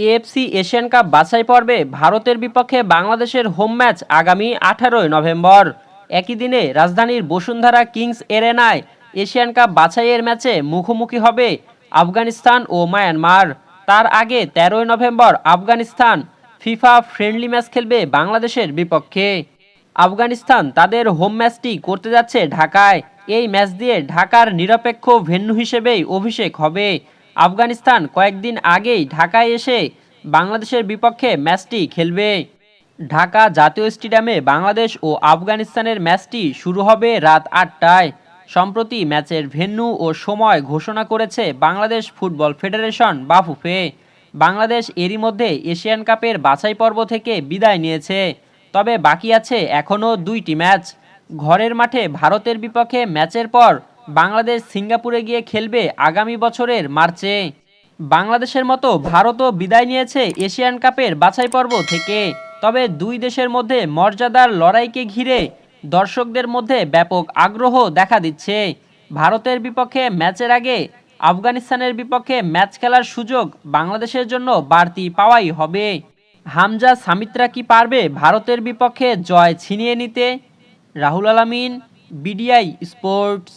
AFC Asian cup বাছাই পর্বে ভারতের বিপক্ষে বাংলাদেশের হোম ম্যাচ আগামী আঠারোই নভেম্বর। একই দিনে রাজধানীর বসুন্ধরা কিংস এরেনায় এশিয়ান কাপ বাছাইয়ের ম্যাচে মুখোমুখি হবে আফগানিস্তান ও মায়ানমার। তার আগে তেরোই November Afghanistan FIFA friendly match খেলবে বাংলাদেশের বিপক্ষে। আফগানিস্তান তাদের হোম ম্যাচটি করতে যাচ্ছে ঢাকায়। এই ম্যাচ দিয়ে ঢাকার নিরপেক্ষ ভেন্যু হিসেবেই অভিষেক হবে। আফগানিস্তান কয়েকদিন আগেই ঢাকায় এসে বাংলাদেশের বিপক্ষে ম্যাচটি খেলবে। ঢাকা জাতীয় স্টেডিয়ামে বাংলাদেশ ও আফগানিস্তানের ম্যাচটি শুরু হবে রাত আটটায়। সম্প্রতি ম্যাচের ভেন্যু ও সময় ঘোষণা করেছে বাংলাদেশ ফুটবল ফেডারেশন বাফুফে। বাংলাদেশ এরই মধ্যে এশিয়ান কাপের বাছাই পর্ব থেকে বিদায় নিয়েছে। তবে বাকি আছে এখনও দুইটি ম্যাচ। ঘরের মাঠে ভারতের বিপক্ষে ম্যাচের পর বাংলাদেশ সিঙ্গাপুরে গিয়ে খেলবে আগামী বছরের মার্চে। বাংলাদেশের মতো ভারতও বিদায় নিয়েছে এশিয়ান কাপের বাছাই পর্ব থেকে। তবে দুই দেশের মধ্যে মর্যাদার লড়াইকে ঘিরে দর্শকদের মধ্যে ব্যাপক আগ্রহ দেখা দিচ্ছে। ভারতের বিপক্ষে ম্যাচের আগে আফগানিস্তানের বিপক্ষে ম্যাচ খেলার সুযোগ বাংলাদেশের জন্য বাড়তি পাওয়াই হবে। হামজা সামিত্রা কি পারবে ভারতের বিপক্ষে জয় ছিনিয়ে নিতে? রাহুল আলামিন, বিডিআই স্পোর্টস।